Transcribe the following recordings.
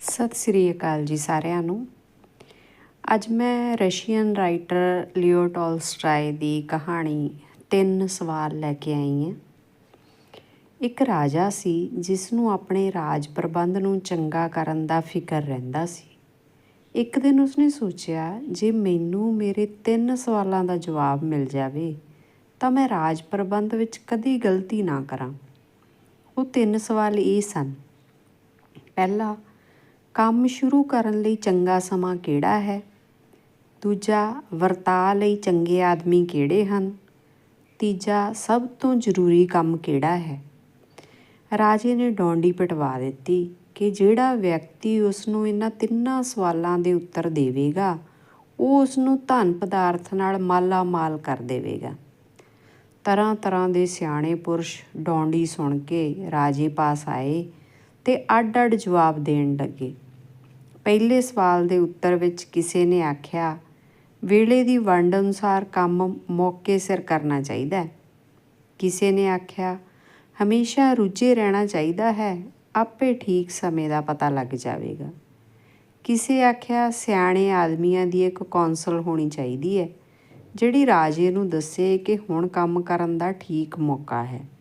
ਸਤਿ ਸ੍ਰੀ ਅਕਾਲ ਜੀ ਸਾਰਿਆਂ ਨੂੰ। ਅੱਜ ਮੈਂ ਰਸ਼ੀਅਨ ਰਾਈਟਰ ਲਿਓ ਟੋਲਸਟਾਏ ਦੀ ਕਹਾਣੀ ਤਿੰਨ ਸਵਾਲ ਲੈ ਕੇ ਆਈ ਹਾਂ। ਇੱਕ ਰਾਜਾ ਸੀ ਜਿਸ ਨੂੰ ਆਪਣੇ ਰਾਜ ਪ੍ਰਬੰਧ ਨੂੰ ਚੰਗਾ ਕਰਨ ਦਾ ਫਿਕਰ ਰਹਿੰਦਾ ਸੀ। ਇੱਕ ਦਿਨ ਉਸਨੇ ਸੋਚਿਆ, ਜੇ ਮੈਨੂੰ ਮੇਰੇ ਤਿੰਨ ਸਵਾਲਾਂ ਦਾ ਜਵਾਬ ਮਿਲ ਜਾਵੇ, ਤਾਂ ਮੈਂ ਰਾਜ ਪ੍ਰਬੰਧ ਵਿੱਚ ਕਦੀ ਗਲਤੀ ਨਾ ਕਰਾਂ। ਉਹ ਤਿੰਨ ਸਵਾਲ ਇਹ ਸਨ। ਪਹਿਲਾ ਕੰਮ ਸ਼ੁਰੂ ਕਰਨ ਲਈ ਚੰਗਾ ਸਮਾਂ ਕਿਹੜਾ ਹੈ? ਦੂਜਾ, ਵਰਤਾਅ ਲਈ ਚੰਗੇ ਆਦਮੀ ਕਿਹੜੇ ਹਨ? ਤੀਜਾ, ਸਭ ਤੋਂ ਜ਼ਰੂਰੀ ਕੰਮ ਕਿਹੜਾ ਹੈ? ਰਾਜੇ ਨੇ ਡੌਂਡੀ ਪਟਵਾ ਦਿੱਤੀ ਕਿ ਜਿਹੜਾ ਵਿਅਕਤੀ ਉਸ ਨੂੰ ਇਹਨਾਂ ਤਿੰਨਾਂ ਸਵਾਲਾਂ ਦੇ ਉੱਤਰ ਦੇਵੇਗਾ, ਉਹ ਉਸ ਨੂੰ ਧਨ ਪਦਾਰਥ ਨਾਲ ਮਾਲਾ ਮਾਲ ਕਰ ਦੇਵੇਗਾ। ਤਰ੍ਹਾਂ ਤਰ੍ਹਾਂ ਦੇ ਸਿਆਣੇ ਪੁਰਸ਼ ਡੌਂਡੀ ਸੁਣ ਕੇ ਰਾਜੇ ਪਾਸ ਆਏ ਤੇ ਅੱਡ-ਅੱਡ ਜਵਾਬ ਦੇਣ ਲੱਗੇ। ਪਹਿਲੇ ਸਵਾਲ ਦੇ ਉੱਤਰ ਵਿੱਚ ਕਿਸੇ ਨੇ ਆਖਿਆ, ਵੇਲੇ ਦੀ ਵੰਡ ਅਨੁਸਾਰ ਕੰਮ ਮੌਕੇ ਸਿਰ ਕਰਨਾ ਚਾਹੀਦਾ ਹੈ। ਕਿਸੇ ਨੇ ਆਖਿਆ, ਹਮੇਸ਼ਾ ਰੁੱਝੇ ਰਹਿਣਾ ਚਾਹੀਦਾ ਹੈ, ਆਪੇ ਠੀਕ ਸਮੇਂ ਦਾ ਪਤਾ ਲੱਗ ਜਾਵੇਗਾ। ਕਿਸੇ ਆਖਿਆ, ਸਿਆਣੇ ਆਦਮੀਆਂ ਦੀ ਇੱਕ ਕੌਂਸਲ ਹੋਣੀ ਚਾਹੀਦੀ ਹੈ, ਜਿਹੜੀ ਰਾਜੇ ਨੂੰ ਦੱਸੇ ਕਿ ਹੁਣ ਕੰਮ ਕਰਨ ਦਾ ਠੀਕ ਮੌਕਾ ਹੈ।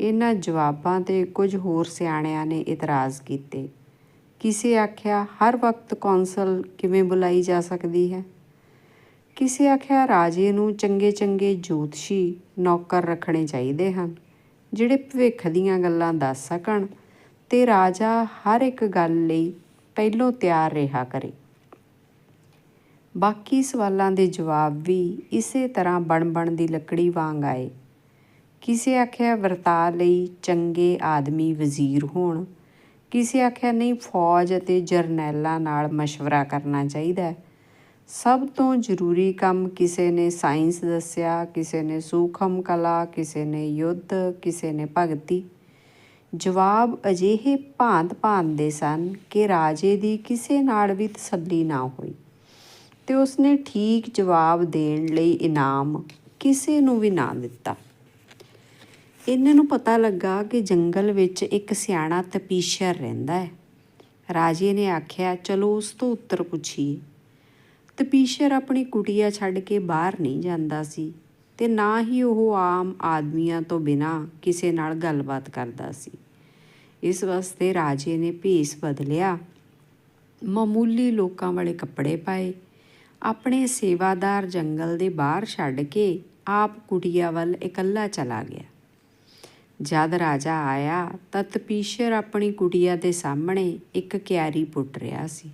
ਇਹਨਾਂ ਜਵਾਬਾਂ ਤੇ ਕੁਝ ਹੋਰ ਸਿਆਣਿਆਂ ਨੇ ਇਤਰਾਜ਼ ਕੀਤੇ। ਕਿਸੇ ਆਖਿਆ, ਹਰ ਵਕਤ ਕੌਂਸਲ ਕਿਵੇਂ ਬੁਲਾਈ ਜਾ ਸਕਦੀ ਹੈ? ਕਿਸੇ ਆਖਿਆ, ਰਾਜੇ ਨੂੰ ਚੰਗੇ ਚੰਗੇ ਜੋਤਸ਼ੀ ਨੌਕਰ ਰੱਖਣੇ ਚਾਹੀਦੇ ਹਨ, ਜਿਹੜੇ ਭਵਿੱਖ ਦੀਆਂ ਗੱਲਾਂ ਦੱਸ ਸਕਣ ਤੇ ਰਾਜਾ ਹਰ ਇੱਕ ਗੱਲ ਲਈ ਪਹਿਲੋਂ ਤਿਆਰ ਰਿਹਾ ਕਰੇ। ਬਾਕੀ ਸਵਾਲਾਂ ਦੇ ਜਵਾਬ ਵੀ ਇਸੇ ਤਰ੍ਹਾਂ ਬਣ-ਬਣ ਦੀ ਲੱਕੜੀ ਵਾਂਗ ਆਏ। ਕਿਸੇ ਆਖਿਆ ਵਰਤਾ ਲਈ ਚੰਗੇ ਆਦਮੀ ਵਜ਼ੀਰ ਹੋਣ। ਕਿਸੇ ਆਖਿਆ ਨਹੀਂ, ਫੌਜ ਅਤੇ ਜਰਨੈਲਾਂ ਨਾਲ مشਵਰਾ ਕਰਨਾ ਚਾਹੀਦਾ ਹੈ। ਸਭ ਤੋਂ ਜ਼ਰੂਰੀ ਕੰਮ ਕਿਸੇ ਨੇ ਸਾਇੰਸ ਦੱਸਿਆ, ਕਿਸੇ ਨੇ ਸੂਖਮ ਕਲਾ, ਕਿਸੇ ਨੇ ਯੁੱਧ, ਕਿਸੇ ਨੇ ਭਗਤੀ। ਜਵਾਬ ਅਜਿਹੇ ਭਾਂਤ-ਭਾਂਤ ਦੇ ਸਨ ਕਿ ਰਾਜੇ ਦੀ ਕਿਸੇ ਨਾਲ ਵੀ ਤਸੱਲੀ ਨਾ ਹੋਈ ਤੇ ਉਸਨੇ ਠੀਕ ਜਵਾਬ ਦੇਣ ਲਈ ਇਨਾਮ ਕਿਸੇ ਨੂੰ ਵੀ ਨਾ ਦਿੱਤਾ। ਇਹਨਾਂ ਨੂੰ ਪਤਾ ਲੱਗਾ ਕਿ ਜੰਗਲ ਵਿੱਚ ਇੱਕ ਸਿਆਣਾ ਤਪੀਸ਼ਰ ਰਹਿੰਦਾ ਹੈ। ਰਾਜੇ ਨੇ ਆਖਿਆ, ਚਲੋ ਉਸ ਤੋਂ ਉੱਤਰ ਪੁੱਛੀਏ। ਤਪੀਸ਼ਰ ਆਪਣੀ ਕੁਟੀਆ ਛੱਡ ਕੇ ਬਾਹਰ ਨਹੀਂ ਜਾਂਦਾ ਸੀ ਤੇ ਨਾ ਹੀ ਉਹ ਆਮ ਆਦਮੀਆਂ ਤੋਂ ਬਿਨਾ ਕਿਸੇ ਨਾਲ ਗੱਲਬਾਤ ਕਰਦਾ ਸੀ। ਇਸ ਵਾਸਤੇ ਰਾਜੇ ਨੇ ਭੇਸ ਬਦਲਿਆ। ਮਾਮੂਲੀ ਲੋਕਾਂ ਵਾਲੇ ਕੱਪੜੇ ਪਾਏ। ਆਪਣੇ ਸੇਵਾਦਾਰ ਜੰਗਲ ਦੇ ਬਾਹਰ ਛੱਡ ਕੇ ਆਪ ਕੁਟੀਆ ਵੱਲ ਇਕੱਲਾ ਚਲਾ ਗਿਆ। ਜਦ ਰਾਜਾ ਆਇਆ ਤਾਂ ਤਪੀਸ਼ਰ ਆਪਣੀ ਕੁਟੀਆ ਦੇ ਸਾਹਮਣੇ ਇੱਕ ਕਿਆਰੀ ਪੁੱਟ ਰਿਹਾ ਸੀ।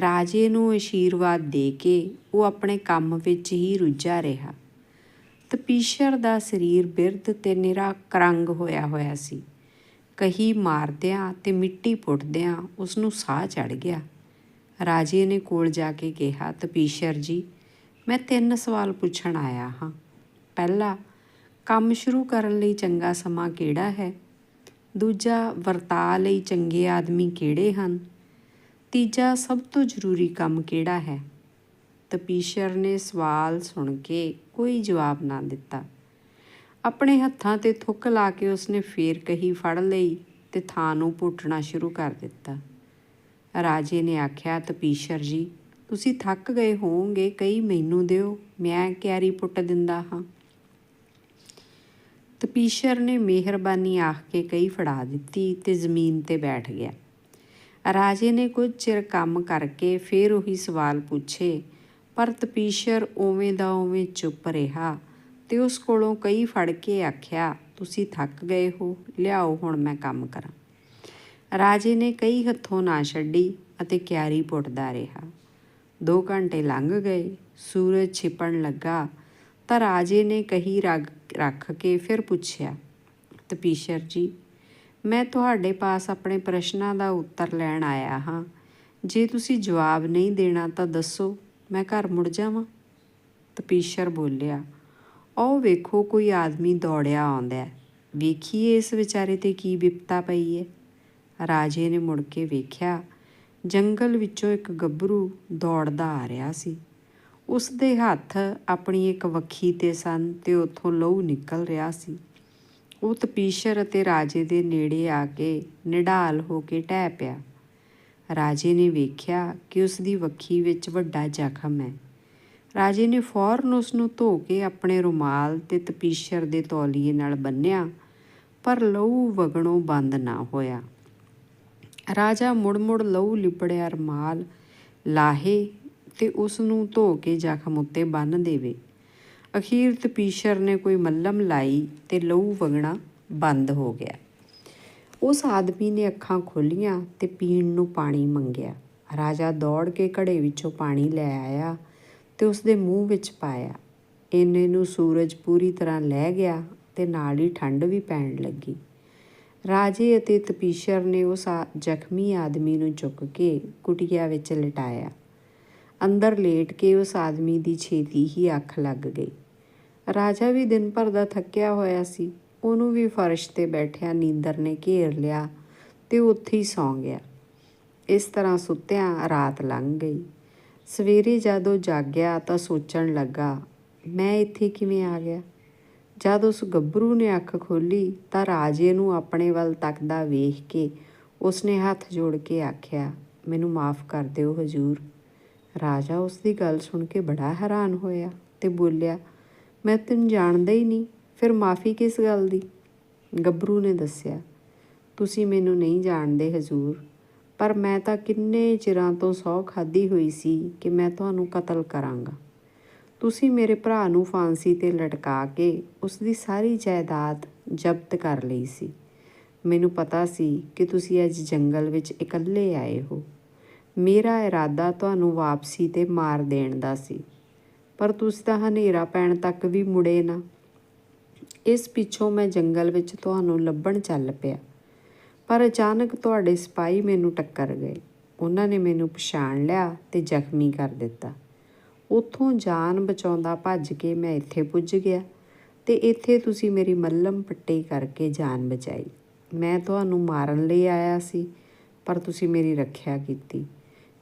ਰਾਜੇ ਨੂੰ ਅਸ਼ੀਰਵਾਦ ਦੇ ਕੇ ਉਹ ਆਪਣੇ ਕੰਮ ਵਿੱਚ ਹੀ ਰੁੱਝਾ ਰਿਹਾ। ਤਪੀਸ਼ਰ ਦਾ ਸਰੀਰ ਬਿਰਧ ਤੇ ਨਿਰਾ ਕਰੰਗ ਹੋਇਆ ਹੋਇਆ ਸੀ। ਕਹੀ ਮਾਰਦਿਆਂ ਤੇ ਮਿੱਟੀ ਪੁੱਟਦਿਆਂ ਉਸ ਨੂੰ ਸਾਹ ਚੜ ਗਿਆ। ਰਾਜੇ ਨੇ ਕੋਲ ਜਾ ਕੇ ਕਿਹਾ ਤਪੀਸ਼ਰ ਜੀ, ਮੈਂ ਤਿੰਨ ਸਵਾਲ ਪੁੱਛਣ ਆਇਆ ਹਾਂ। ਪਹਿਲਾ ਕੰਮ ਸ਼ੁਰੂ ਕਰਨ ਲਈ ਚੰਗਾ ਸਮਾਂ ਕਿਹੜਾ ਹੈ? ਦੂਜਾ ਵਰਤਾ ਲਈ ਚੰਗੇ ਆਦਮੀ ਕਿਹੜੇ ਹਨ? ਤੀਜਾ, ਸਭ ਤੋਂ ਜ਼ਰੂਰੀ ਕੰਮ ਕਿਹੜਾ ਹੈ? ਤਪੀਸ਼ਰ ਨੇ ਸਵਾਲ ਸੁਣ ਕੇ ਕੋਈ ਜਵਾਬ ਨਾ ਦਿੱਤਾ। ਆਪਣੇ ਹੱਥਾਂ ਤੇ ਥੁੱਕ ਲਾ ਕੇ ਉਸਨੇ ਫੇਰ ਕਹੀ ਫੜ ਲਈ ਤੇ ਥਾਂ ਨੂੰ ਪੁੱਟਣਾ ਸ਼ੁਰੂ ਕਰ ਦਿੱਤਾ। ਰਾਜੇ ਨੇ ਆਖਿਆ, ਤਪੀਸ਼ਰ ਜੀ, ਤੁਸੀਂ ਥੱਕ ਗਏ ਹੋਵੋਗੇ, ਕਈ ਮੈਨੂੰ ਦਿਓ, ਮੈਂ ਕਿਆਰੀ ਪੁੱਟ ਦਿੰਦਾ ਹਾਂ। ਤਪੀਸ਼ਰ ਨੇ ਮਿਹਰਬਾਨੀ ਆਖ ਕੇ ਕਈ ਫੜਾ ਦਿੱਤੀ ਤੇ ਜ਼ਮੀਨ ਤੇ ਬੈਠ ਗਿਆ। ਰਾਜੇ ਨੇ ਕੁਝ ਚਿਰ ਕੰਮ ਕਰਕੇ ਫੇਰ ਉਹੀ ਸਵਾਲ ਪੁੱਛੇ, ਪਰ ਤਪੀਸ਼ਰ ਉਵੇਂ ਦਾ ਉਵੇਂ ਚੁੱਪ ਰਿਹਾ ਤੇ ਉਸ ਕੋਲੋਂ ਕਈ ਫੜ ਕੇ ਆਖਿਆ, ਤੁਸੀਂ ਥੱਕ ਗਏ ਹੋ, ਲਿਆਓ ਹੁਣ ਮੈਂ ਕੰਮ ਕਰਾਂ। ਰਾਜੇ ਨੇ ਕਈ ਹੱਥੋਂ ਨਾ ਛੱਡੀ ਅਤੇ ਕਿਆਰੀ ਪੁੱਟਦਾ ਰਿਹਾ। 2 ਘੰਟੇ ਲੰਘ ਗਏ, ਸੂਰਜ ਛਿਪਣ ਲੱਗਾ ਤਾਂ ਰਾਜੇ ਨੇ ਕਹੀ ਰੱਖ ਕੇ ਫਿਰ ਪੁੱਛਿਆ, ਤਪੀਸ਼ਰ ਜੀ, ਮੈਂ ਤੁਹਾਡੇ ਪਾਸ ਆਪਣੇ ਪ੍ਰਸ਼ਨਾਂ ਦਾ ਉੱਤਰ ਲੈਣ ਆਇਆ ਹਾਂ। ਜੇ ਤੁਸੀਂ ਜਵਾਬ ਨਹੀਂ ਦੇਣਾ ਤਾਂ ਦੱਸੋ, ਮੈਂ ਘਰ ਮੁੜ ਜਾਵਾਂ? ਤਪੀਸ਼ਰ ਬੋਲਿਆ, ਉਹ ਵੇਖੋ ਕੋਈ ਆਦਮੀ ਦੌੜਿਆ ਆਉਂਦਾ ਵੇਖੀਏ ਇਸ ਵਿਚਾਰੇ ਤੇ ਕੀ ਵਿਪਤਾ ਪਈ ਹੈ। ਰਾਜੇ ਨੇ ਮੁੜ ਕੇ ਵੇਖਿਆ, ਜੰਗਲ ਵਿੱਚੋਂ ਇੱਕ ਗੱਭਰੂ ਦੌੜਦਾ ਆ ਰਿਹਾ ਸੀ। ਉਸ ਦੇ ਹੱਥ ਆਪਣੀ ਇੱਕ ਵੱਖੀ ਤੇ ਸਨ ਤੇ ਉੱਥੋਂ ਲਹੂ ਨਿਕਲ ਰਿਹਾ ਸੀ। ਉਹ ਤਪੀਸ਼ਰ ਅਤੇ ਰਾਜੇ ਦੇ ਨੇੜੇ ਆ ਕੇ ਨਿਢਾਲ ਹੋ ਕੇ ਟਹਿ ਪਿਆ। ਰਾਜੇ ਨੇ ਵੇਖਿਆ ਕਿ ਉਸ ਦੀ ਵੱਖੀ ਵਿੱਚ ਵੱਡਾ ਜ਼ਖਮ ਹੈ। ਰਾਜੇ ਨੇ ਫੌਰਨ ਉਸ ਨੂੰ ਧੋ ਕੇ ਆਪਣੇ ਰੁਮਾਲ ਤੇ ਤਪੀਸ਼ਰ ਦੇ ਤੌਲੀਏ ਨਾਲ ਬੰਨਿਆ ਪਰ ਲਹੂ ਵਗਣੋਂ ਬੰਦ ਨਾ ਹੋਇਆ। ਰਾਜਾ ਮੁੜ-ਮੁੜ ਲਹੂ ਲਿਪੜਿਆ ਰੁਮਾਲ ਲਾਹੇ ਤੇ ਉਸ ਨੂੰ ਧੋ ਕੇ ਜ਼ਖਮ ਉੱਤੇ ਬੰਨ੍ਹ ਦੇਵੇ। ਅਖੀਰ ਤਪੀਸ਼ਰ ਨੇ ਕੋਈ ਮੱਲਮ ਲਾਈ ਤੇ ਲਹੂ ਵਗਣਾ ਬੰਦ ਹੋ ਗਿਆ। ਉਸ ਆਦਮੀ ਨੇ ਅੱਖਾਂ ਖੋਲੀਆਂ ਤੇ ਪੀਣ ਨੂੰ ਪਾਣੀ ਮੰਗਿਆ। ਰਾਜਾ ਦੌੜ ਕੇ ਘੜੇ ਵਿੱਚੋਂ ਪਾਣੀ ਲੈ ਆਇਆ ਤੇ ਉਸ ਦੇ ਮੂੰਹ ਵਿੱਚ ਪਾਇਆ। ਇੰਨੇ ਨੂੰ ਸੂਰਜ ਪੂਰੀ ਤਰ੍ਹਾਂ ਲੈ ਗਿਆ ਤੇ ਨਾਲ ਹੀ ਠੰਡ ਵੀ ਪੈਣ ਲੱਗੀ। ਰਾਜੇ ਅਤੇ ਤਪੀਸ਼ਰ ਨੇ ਉਸ ਜ਼ਖਮੀ ਆਦਮੀ ਨੂੰ ਚੁੱਕ ਕੇ ਕੁਟਿਆ ਵਿੱਚ ਲਟਾਇਆ। ਅੰਦਰ ਲੇਟ ਕੇ ਉਸ ਆਦਮੀ ਦੀ ਛੇਤੀ ਹੀ ਅੱਖ ਲੱਗ ਗਈ। ਰਾਜਾ ਵੀ ਦਿਨ ਭਰ ਦਾ ਥੱਕਿਆ ਹੋਇਆ ਸੀ। ਉਹਨੂੰ ਵੀ ਫਰਸ਼ ਤੇ ਬੈਠਿਆ ਨੀਂਦਰ ਨੇ ਘੇਰ ਲਿਆ ਤੇ ਉੱਥੇ ਹੀ ਸੌਂ ਗਿਆ। ਇਸ ਤਰ੍ਹਾਂ ਸੁੱਤਿਆਂ ਰਾਤ ਲੰਘ ਗਈ। ਸਵੇਰੇ ਜਦੋਂ ਜਾਗਿਆ ਤਾਂ ਸੋਚਣ ਲੱਗਾ, ਮੈਂ ਇੱਥੇ ਕਿਵੇਂ ਆ ਗਿਆ? ਜਦ ਉਸ ਗੱਭਰੂ ਨੇ ਅੱਖ ਖੋਲੀ ਤਾਂ ਰਾਜੇ ਨੂੰ ਆਪਣੇ ਵੱਲ ਤੱਕਦਾ ਵੇਖ ਕੇ ਉਸਨੇ ਹੱਥ ਜੋੜ ਕੇ ਆਖਿਆ, ਮੈਨੂੰ ਮਾਫ ਕਰ ਦਿਓ ਹਜੂਰ। ਰਾਜਾ ਉਸ ਦੀ ਗੱਲ ਸੁਣ ਕੇ ਬੜਾ ਹੈਰਾਨ ਹੋਇਆ ਤੇ ਬੋਲਿਆ, ਮੈਂ ਤੈਨੂੰ ਜਾਣਦਾ ਹੀ ਨਹੀਂ, ਫਿਰ ਮਾਫੀ ਕਿਸ ਗੱਲ ਦੀ? ਗੱਭਰੂ ਨੇ ਦੱਸਿਆ, ਤੁਸੀਂ ਮੈਨੂੰ ਨਹੀਂ ਜਾਣਦੇ ਹਜੂਰ, ਪਰ ਮੈਂ ਤਾਂ ਕਿੰਨੇ ਚਿਰਾਂ ਤੋਂ ਸੌ ਖਾਦੀ ਹੋਈ ਸੀ ਕਿ ਮੈਂ ਤੁਹਾਨੂੰ ਕਤਲ ਕਰਾਂਗਾ। ਤੁਸੀਂ ਮੇਰੇ ਭਰਾ ਨੂੰ ਫਾਂਸੀ ਤੇ ਲਟਕਾ ਕੇ ਉਸ ਦੀ ਸਾਰੀ ਜਾਇਦਾਦ ਜ਼ਬਤ ਕਰ ਲਈ ਸੀ। ਮੈਨੂੰ ਪਤਾ ਸੀ ਕਿ ਤੁਸੀਂ ਅੱਜ ਜੰਗਲ ਵਿੱਚ ਇਕੱਲੇ ਆਏ ਹੋ। ਮੇਰਾ ਇਰਾਦਾ ਤੁਹਾਨੂੰ ਵਾਪਸੀ ਤੇ ਮਾਰ ਦੇਣ ਦਾ ਸੀ। ਪਰ ਤੁਸੀਂ ਤਾਂ ਹਨੇਰਾ ਪੈਣ ਤੱਕ ਵੀ ਮੁੜੇ ਨਾ। ਇਸ ਪਿੱਛੋਂ ਮੈਂ ਜੰਗਲ ਵਿੱਚ ਤੁਹਾਨੂੰ ਲੱਭਣ ਚੱਲ ਪਿਆ। ਪਰ ਅਚਾਨਕ ਤੁਹਾਡੇ ਸਿਪਾਹੀ ਮੈਨੂੰ ਟੱਕਰ ਗਏ। ਉਹਨਾਂ ਨੇ ਮੈਨੂੰ ਪਛਾਣ ਲਿਆ ਤੇ ਜ਼ਖਮੀ ਕਰ ਦਿੱਤਾ। ਉੱਥੋਂ ਜਾਨ ਬਚਾਉਂਦਾ ਭੱਜ ਕੇ ਮੈਂ ਇੱਥੇ ਪੁੱਜ ਗਿਆ ਤੇ ਇੱਥੇ ਤੁਸੀਂ ਮੇਰੀ ਮੱਲਮ ਪੱਟੀ ਕਰਕੇ ਜਾਨ ਬਚਾਈ। ਮੈਂ ਤੁਹਾਨੂੰ ਮਾਰਨ ਲਈ ਆਇਆ ਸੀ, ਪਰ ਤੁਸੀਂ ਮੇਰੀ ਰੱਖਿਆ ਕੀਤੀ।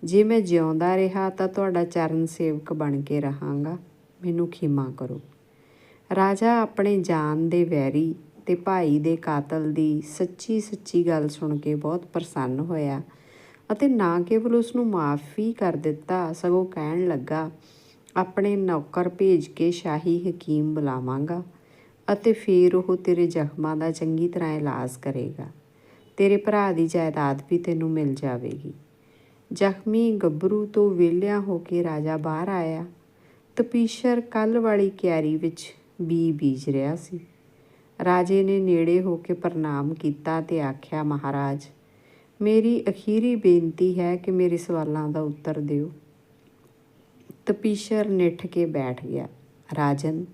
ਜੇ ਮੈਂ ਜਿਉਂਦਾ ਰਿਹਾ ਤਾਂ ਤੁਹਾਡਾ ਚਰਨ ਸੇਵਕ ਬਣ ਕੇ ਰਹਾਂਗਾ। ਮੈਨੂੰ ਖਿਮਾ ਕਰੋ। ਰਾਜਾ ਆਪਣੇ ਜਾਨ ਦੇ ਵੈਰੀ ਤੇ ਭਾਈ ਦੇ ਕਾਤਲ ਦੀ ਸੱਚੀ ਸੱਚੀ ਗੱਲ ਸੁਣ ਕੇ ਬਹੁਤ ਪ੍ਰਸੰਨ ਹੋਇਆ ਅਤੇ ਨਾ ਕੇਵਲ ਉਸ ਨੂੰ ਮਾਫੀ ਕਰ ਦਿੱਤਾ, ਸਗੋਂ ਕਹਿਣ ਲੱਗਾ, ਆਪਣੇ ਨੌਕਰ ਭੇਜ ਕੇ ਸ਼ਾਹੀ ਹਕੀਮ ਬੁਲਾਵਾਂਗਾ ਅਤੇ ਫਿਰ ਉਹ ਤੇਰੇ ਜ਼ਖਮਾਂ ਦਾ ਚੰਗੀ ਤਰ੍ਹਾਂ ਇਲਾਜ ਕਰੇਗਾ। ਤੇਰੇ ਭਰਾ ਦੀ ਜਾਇਦਾਦ ਵੀ ਤੈਨੂੰ ਮਿਲ ਜਾਵੇਗੀ। ਜ਼ਖਮੀ ਗੱਭਰੂ ਤੋਂ ਵਿਹਲਿਆ ਹੋ ਕੇ ਰਾਜਾ ਬਾਹਰ ਆਇਆ। ਤਪੀਸ਼ਰ ਕੱਲ ਵਾਲੀ ਕਿਆਰੀ ਵਿੱਚ ਬੀ ਬੀਜ ਰਿਹਾ ਸੀ। ਰਾਜੇ ਨੇ ਨੇੜੇ ਹੋ ਕੇ ਪ੍ਰਣਾਮ ਕੀਤਾ ਤੇ ਆਖਿਆ, ਮਹਾਰਾਜ, ਮੇਰੀ ਅਖੀਰੀ ਬੇਨਤੀ ਹੈ ਕਿ ਮੇਰੇ ਸਵਾਲਾਂ ਦਾ ਉੱਤਰ ਦਿਓ। ਤਪੀਸ਼ਰ ਨਿੱਠ ਕੇ ਬੈਠ ਗਿਆ। ਰਾਜਨ,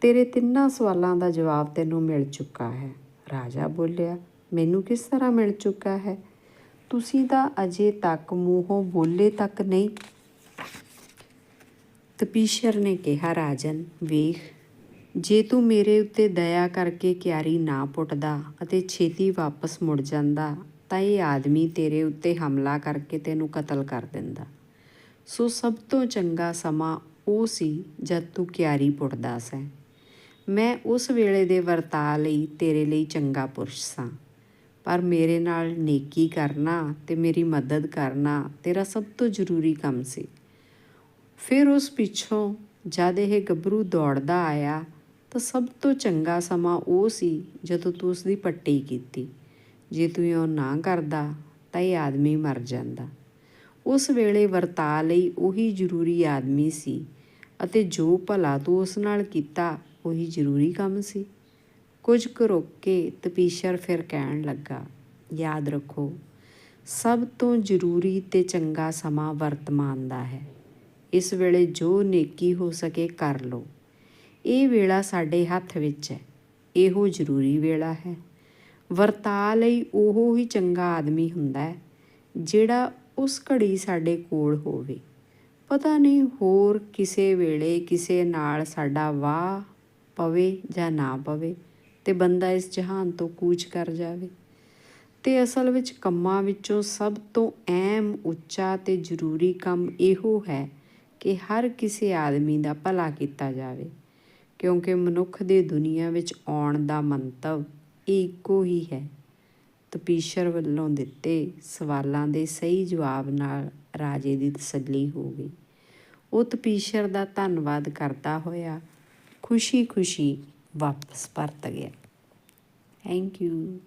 ਤੇਰੇ ਤਿੰਨਾਂ ਸਵਾਲਾਂ ਦਾ ਜਵਾਬ ਤੈਨੂੰ ਮਿਲ ਚੁੱਕਾ ਹੈ। ਰਾਜਾ ਬੋਲਿਆ, ਮੈਨੂੰ ਕਿਸ ਤਰ੍ਹਾਂ ਮਿਲ ਚੁੱਕਾ ਹੈ? ਤੁਸੀਂ ਤਾਂ ਅਜੇ ਤੱਕ ਮੂੰਹੋਂ ਬੋਲੇ ਤੱਕ ਨਹੀਂ। ਤਪੀਸ਼ਰ ਨੇ ਕਿਹਾ, ਰਾਜਨ, ਵੇਖ, ਜੇ ਤੂੰ ਮੇਰੇ ਉੱਤੇ ਦਇਆ ਕਰਕੇ ਕਿਆਰੀ ਨਾ ਪੁੱਟਦਾ ਅਤੇ ਛੇਤੀ ਵਾਪਸ ਮੁੜ ਜਾਂਦਾ, ਤਾਂ ਇਹ ਆਦਮੀ ਤੇਰੇ ਉੱਤੇ ਹਮਲਾ ਕਰਕੇ ਤੈਨੂੰ ਕਤਲ ਕਰ ਦਿੰਦਾ। ਸੋ ਸਭ ਤੋਂ ਚੰਗਾ ਸਮਾਂ ਉਹ ਸੀ ਜਦ ਤੂੰ ਕਿਆਰੀ ਪੁੱਟਦਾ ਸੈਂ। ਮੈਂ ਉਸ ਵੇਲੇ ਦੇ ਵਰਤਾ ਲਈ ਤੇਰੇ ਲਈ ਚੰਗਾ ਪੁਰਸ਼ ਸਾਂ। ਪਰ ਮੇਰੇ ਨਾਲ ਨੇਕੀ ਕਰਨਾ ਤੇ ਮੇਰੀ ਮਦਦ ਕਰਨਾ ਤੇਰਾ ਸਭ ਤੋਂ ਜ਼ਰੂਰੀ ਕੰਮ ਸੀ। ਫਿਰ ਉਸ ਪਿੱਛੋਂ ਜਦ ਇਹ ਗੱਭਰੂ ਦੌੜਦਾ ਆਇਆ ਤਾਂ ਸਭ ਤੋਂ ਚੰਗਾ ਸਮਾਂ ਉਹ ਸੀ ਜਦੋਂ ਤੂੰ ਉਸ ਦੀ ਪੱਟੀ ਕੀਤੀ। ਜੇ ਤੂੰ ਇਹ ਨਾ ਕਰਦਾ ਤਾਂ ਇਹ ਆਦਮੀ ਮਰ ਜਾਂਦਾ। ਉਸ ਵੇਲੇ ਵਰਤਾ ਲਈ ਉਹੀ ਜ਼ਰੂਰੀ ਆਦਮੀ ਸੀ ਅਤੇ ਜੋ ਭਲਾ ਤੂੰ ਉਸ ਨਾਲ ਕੀਤਾ ਉਹੀ ਜ਼ਰੂਰੀ ਕੰਮ ਸੀ। ਕੁਝ ਕੁ ਰੁਕ ਕੇ ਤਪੀਸ਼ਰ ਫਿਰ ਕਹਿਣ ਲੱਗਾ, ਯਾਦ ਰੱਖੋ, ਸਭ ਤੋਂ ਜ਼ਰੂਰੀ ਤੇ ਚੰਗਾ ਸਮਾਂ ਵਰਤਮਾਨ ਦਾ ਹੈ। ਇਸ ਵੇਲੇ ਜੋ ਨੇਕੀ ਹੋ ਸਕੇ ਕਰ ਲਓ। ਇਹ ਵੇਲਾ ਸਾਡੇ ਹੱਥ ਵਿੱਚ ਹੈ। ਇਹੋ ਜ਼ਰੂਰੀ ਵੇਲਾ ਹੈ। ਵਰਤਾ ਲਈ ਉਹ ਹੀ ਚੰਗਾ ਆਦਮੀ ਹੁੰਦਾ ਹੈ, ਜਿਹੜਾ ਉਸ ਘੜੀ ਸਾਡੇ ਕੋਲ ਹੋਵੇ। ਪਤਾ ਨਹੀਂ ਹੋਰ ਕਿਸੇ ਵੇਲੇ ਕਿਸੇ ਨਾਲ ਸਾਡਾ ਵਾਹ ਪਵੇ ਜਾਂ ਨਾ ਪਵੇ। ਤੇ ਬੰਦਾ ਇਸ ਜਹਾਨ ਤੋਂ ਕੂਚ ਕਰ ਜਾਵੇ। ਤੇ ਅਸਲ ਵਿੱਚ ਕੰਮਾਂ ਵਿੱਚੋਂ ਸਭ ਤੋਂ ਅਹਿਮ, ਉੱਚਾ ਤੇ ਜ਼ਰੂਰੀ ਕੰਮ ਇਹੋ ਹੈ ਕਿ ਹਰ ਕਿਸੇ ਆਦਮੀ ਦਾ ਭਲਾ ਕੀਤਾ ਜਾਵੇ, ਕਿਉਂਕਿ ਮਨੁੱਖ ਦੇ ਦੁਨੀਆ ਵਿੱਚ ਆਉਣ ਦਾ ਮੰਤਵ ਇੱਕੋ ਹੀ ਹੈ। ਤਪੀਸ਼ਰ ਵੱਲੋਂ ਦਿੱਤੇ ਸਵਾਲਾਂ ਦੇ ਸਹੀ ਜਵਾਬ ਨਾਲ ਰਾਜੇ ਦੀ ਤਸੱਲੀ ਹੋ ਗਈ। ਉਹ ਤਪੀਸ਼ਰ ਦਾ ਧੰਨਵਾਦ ਕਰਦਾ ਹੋਇਆ ਖੁਸ਼ੀ-ਖੁਸ਼ੀ ਵਾਪਸ ਪਰਤ ਗਿਆ ਥੈਂਕ ਯੂ